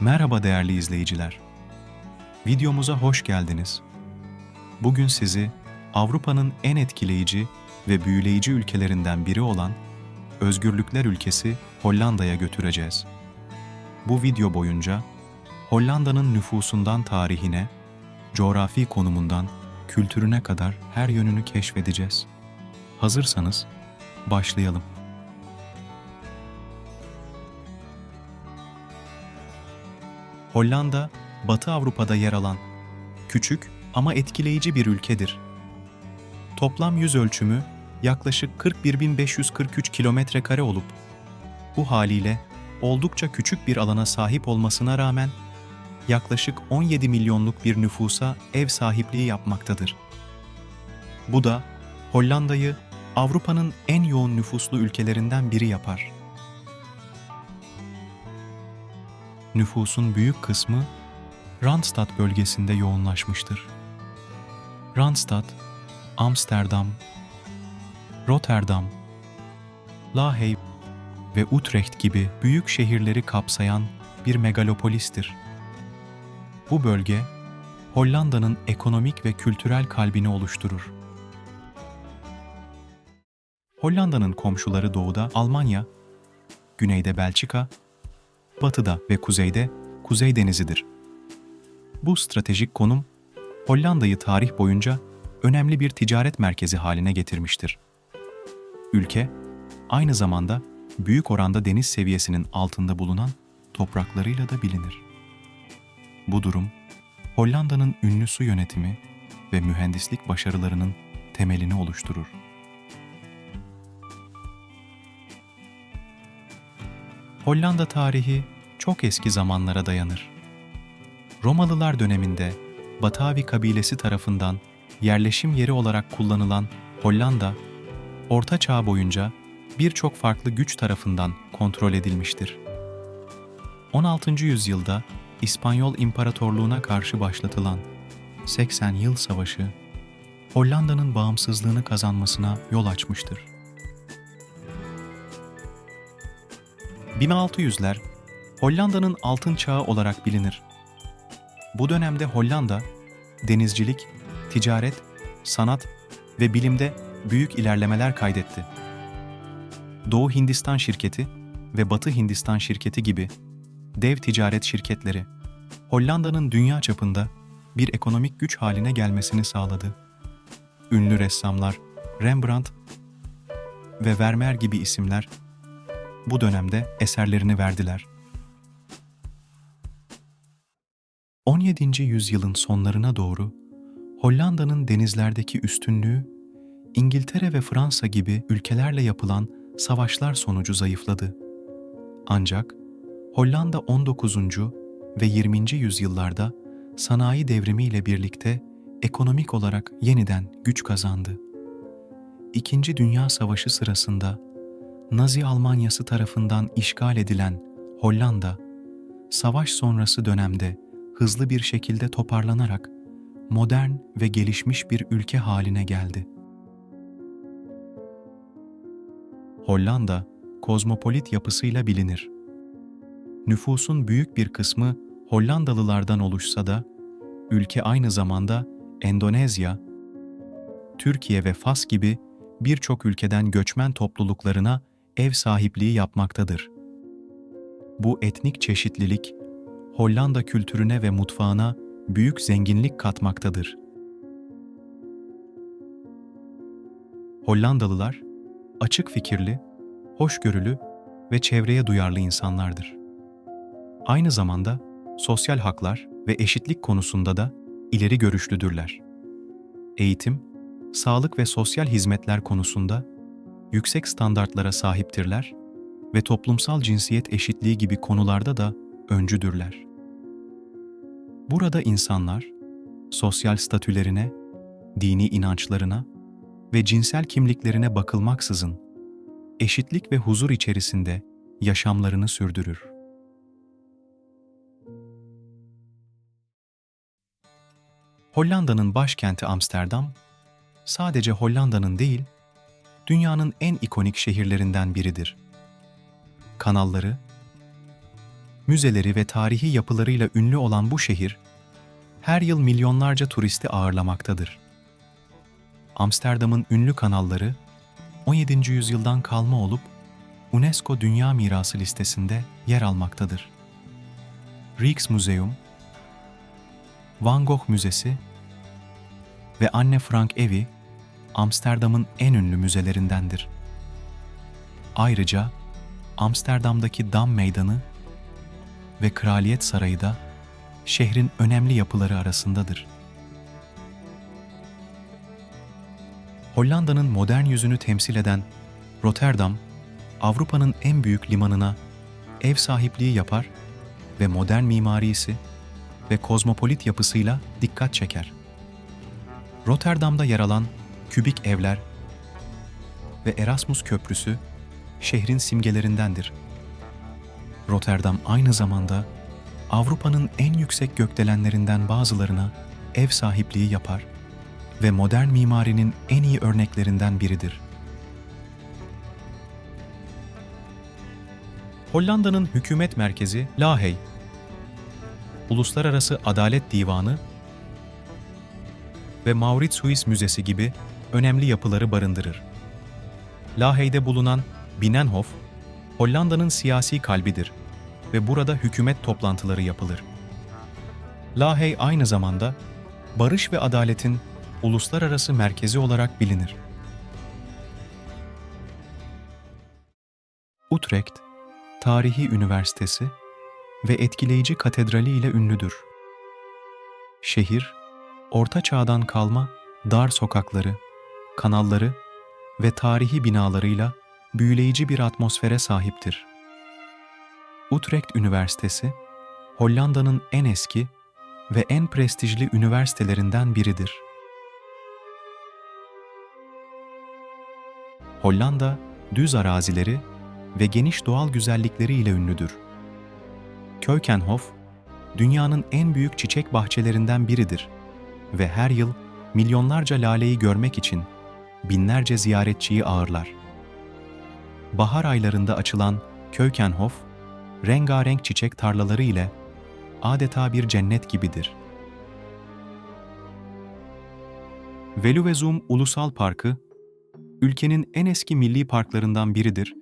Merhaba değerli izleyiciler. Videomuza hoş geldiniz. Bugün sizi Avrupa'nın en etkileyici ve büyüleyici ülkelerinden biri olan Özgürlükler ülkesi Hollanda'ya götüreceğiz. Bu video boyunca Hollanda'nın nüfusundan tarihine, coğrafi konumundan kültürüne kadar her yönünü keşfedeceğiz. Hazırsanız başlayalım. Hollanda, Batı Avrupa'da yer alan küçük ama etkileyici bir ülkedir. Toplam yüz ölçümü yaklaşık 41.543 kilometre kare olup bu haliyle oldukça küçük bir alana sahip olmasına rağmen yaklaşık 17 milyonluk bir nüfusa ev sahipliği yapmaktadır. Bu da Hollanda'yı Avrupa'nın en yoğun nüfuslu ülkelerinden biri yapar. Nüfusun büyük kısmı Randstad bölgesinde yoğunlaşmıştır. Randstad, Amsterdam, Rotterdam, Lahey ve Utrecht gibi büyük şehirleri kapsayan bir megalopolistir. Bu bölge, Hollanda'nın ekonomik ve kültürel kalbini oluşturur. Hollanda'nın komşuları doğuda Almanya, güneyde Belçika, batıda ve kuzeyde Kuzey Denizi'dir. Bu stratejik konum, Hollanda'yı tarih boyunca önemli bir ticaret merkezi haline getirmiştir. Ülke, aynı zamanda büyük oranda deniz seviyesinin altında bulunan topraklarıyla da bilinir. Bu durum, Hollanda'nın ünlü su yönetimi ve mühendislik başarılarının temelini oluşturur. Hollanda tarihi çok eski zamanlara dayanır. Romalılar döneminde Batavi kabilesi tarafından yerleşim yeri olarak kullanılan Hollanda, Orta Çağ boyunca birçok farklı güç tarafından kontrol edilmiştir. 16. yüzyılda İspanyol İmparatorluğuna karşı başlatılan 80 Yıl Savaşı, Hollanda'nın bağımsızlığını kazanmasına yol açmıştır. 1600'ler Hollanda'nın altın çağı olarak bilinir. Bu dönemde Hollanda, denizcilik, ticaret, sanat ve bilimde büyük ilerlemeler kaydetti. Doğu Hindistan şirketi ve Batı Hindistan şirketi gibi dev ticaret şirketleri Hollanda'nın dünya çapında bir ekonomik güç haline gelmesini sağladı. Ünlü ressamlar Rembrandt ve Vermeer gibi isimler bu dönemde eserlerini verdiler. 17. yüzyılın sonlarına doğru Hollanda'nın denizlerdeki üstünlüğü İngiltere ve Fransa gibi ülkelerle yapılan savaşlar sonucu zayıfladı. Ancak Hollanda 19. ve 20. yüzyıllarda sanayi devrimiyle birlikte ekonomik olarak yeniden güç kazandı. İkinci Dünya Savaşı sırasında Nazi Almanyası tarafından işgal edilen Hollanda, savaş sonrası dönemde hızlı bir şekilde toparlanarak modern ve gelişmiş bir ülke haline geldi. Hollanda, kozmopolit yapısıyla bilinir. Nüfusun büyük bir kısmı Hollandalılardan oluşsa da, ülke aynı zamanda Endonezya, Türkiye ve Fas gibi birçok ülkeden göçmen topluluklarına ev sahipliği yapmaktadır. Bu etnik çeşitlilik, Hollanda kültürüne ve mutfağına büyük zenginlik katmaktadır. Hollandalılar, açık fikirli, hoşgörülü ve çevreye duyarlı insanlardır. Aynı zamanda sosyal haklar ve eşitlik konusunda da ileri görüşlüdürler. Eğitim, sağlık ve sosyal hizmetler konusunda yüksek standartlara sahiptirler ve toplumsal cinsiyet eşitliği gibi konularda da öncüdürler. Burada insanlar sosyal statülerine, dini inançlarına ve cinsel kimliklerine bakılmaksızın eşitlik ve huzur içerisinde yaşamlarını sürdürür. Hollanda'nın başkenti Amsterdam, sadece Hollanda'nın değil, dünyanın en ikonik şehirlerinden biridir. Kanalları, müzeleri ve tarihi yapılarıyla ünlü olan bu şehir, her yıl milyonlarca turisti ağırlamaktadır. Amsterdam'ın ünlü kanalları, 17. yüzyıldan kalma olup UNESCO Dünya Mirası listesinde yer almaktadır. Rijksmuseum, Van Gogh Müzesi ve Anne Frank Evi Amsterdam'ın en ünlü müzelerindendir. Ayrıca Amsterdam'daki Dam Meydanı ve Kraliyet Sarayı da şehrin önemli yapıları arasındadır. Hollanda'nın modern yüzünü temsil eden Rotterdam, Avrupa'nın en büyük limanına ev sahipliği yapar ve modern mimarisi ve kozmopolit yapısıyla dikkat çeker. Rotterdam'da yer alan kübik evler ve Erasmus Köprüsü şehrin simgelerindendir. Rotterdam aynı zamanda Avrupa'nın en yüksek gökdelenlerinden bazılarına ev sahipliği yapar ve modern mimarinin en iyi örneklerinden biridir. Hollanda'nın hükümet merkezi La Haye, Uluslararası Adalet Divanı ve Mauritshuis Müzesi gibi önemli yapıları barındırır. La Haye'de bulunan Binnenhof, Hollanda'nın siyasi kalbidir ve burada hükümet toplantıları yapılır. La Haye aynı zamanda barış ve adaletin uluslararası merkezi olarak bilinir. Utrecht, tarihi üniversitesi ve etkileyici katedrali ile ünlüdür. Şehir, Orta Çağ'dan kalma dar sokakları, kanalları ve tarihi binalarıyla büyüleyici bir atmosfere sahiptir. Utrecht Üniversitesi, Hollanda'nın en eski ve en prestijli üniversitelerinden biridir. Hollanda, düz arazileri ve geniş doğal güzellikleriyle ünlüdür. Keukenhof, dünyanın en büyük çiçek bahçelerinden biridir ve her yıl milyonlarca laleyi görmek için binlerce ziyaretçiyi ağırlar. Bahar aylarında açılan Keukenhof, rengarenk çiçek tarlaları ile adeta bir cennet gibidir. Veluvezum Ulusal Parkı, ülkenin en eski milli parklarından biridir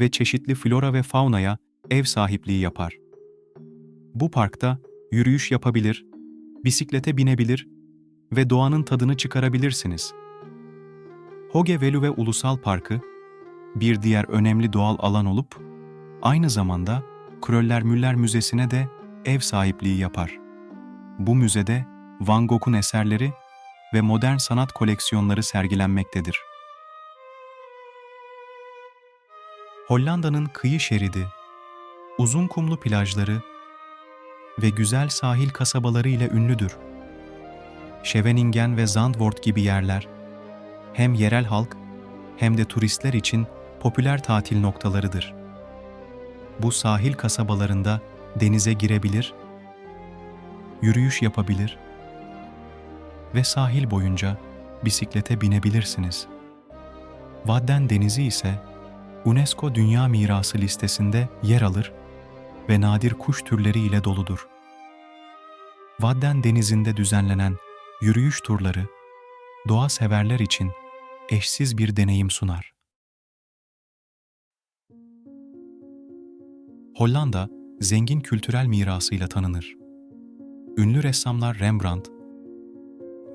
ve çeşitli flora ve faunaya ev sahipliği yapar. Bu parkta yürüyüş yapabilir, bisiklete binebilir ve doğanın tadını çıkarabilirsiniz. Hoge Veluwe Ulusal Parkı, bir diğer önemli doğal alan olup, aynı zamanda Kröller Müller Müzesi'ne de ev sahipliği yapar. Bu müzede Van Gogh'un eserleri ve modern sanat koleksiyonları sergilenmektedir. Hollanda'nın kıyı şeridi, uzun kumlu plajları ve güzel sahil kasabaları ile ünlüdür. Scheveningen ve Zandvoort gibi yerler hem yerel halk hem de turistler için popüler tatil noktalarıdır. Bu sahil kasabalarında denize girebilir, yürüyüş yapabilir ve sahil boyunca bisiklete binebilirsiniz. Wadden Denizi ise UNESCO Dünya Mirası listesinde yer alır ve nadir kuş türleri ile doludur. Wadden Denizi'nde düzenlenen yürüyüş turları, doğa severler için eşsiz bir deneyim sunar. Hollanda, zengin kültürel mirasıyla tanınır. Ünlü ressamlar Rembrandt,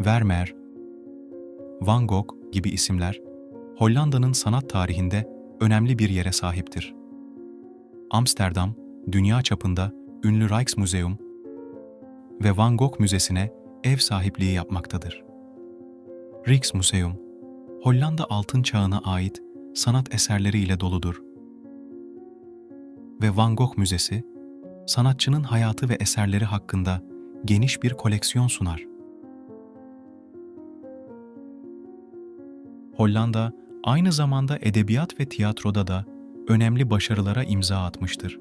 Vermeer, Van Gogh gibi isimler, Hollanda'nın sanat tarihinde önemli bir yere sahiptir. Amsterdam, dünya çapında ünlü Rijksmuseum ve Van Gogh Müzesi'ne ev sahipliği yapmaktadır. Rijksmuseum, Hollanda Altın Çağı'na ait sanat eserleriyle doludur. Ve Van Gogh Müzesi, sanatçının hayatı ve eserleri hakkında geniş bir koleksiyon sunar. Hollanda aynı zamanda edebiyat ve tiyatroda da önemli başarılara imza atmıştır.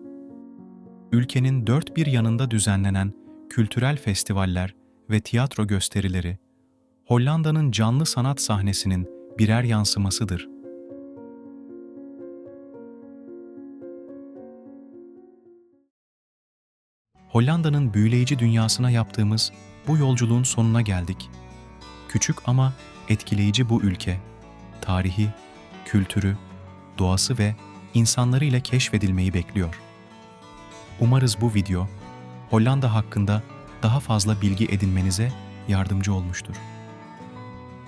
Ülkenin dört bir yanında düzenlenen kültürel festivaller ve tiyatro gösterileri, Hollanda'nın canlı sanat sahnesinin birer yansımasıdır. Hollanda'nın büyüleyici dünyasına yaptığımız bu yolculuğun sonuna geldik. Küçük ama etkileyici bu ülke, tarihi, kültürü, doğası ve insanlarıyla keşfedilmeyi bekliyor. Umarız bu video Hollanda hakkında daha fazla bilgi edinmenize yardımcı olmuştur.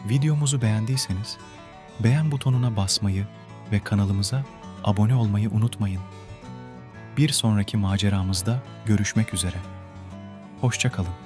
Videomuzu beğendiyseniz beğen butonuna basmayı ve kanalımıza abone olmayı unutmayın. Bir sonraki maceramızda görüşmek üzere. Hoşça kalın.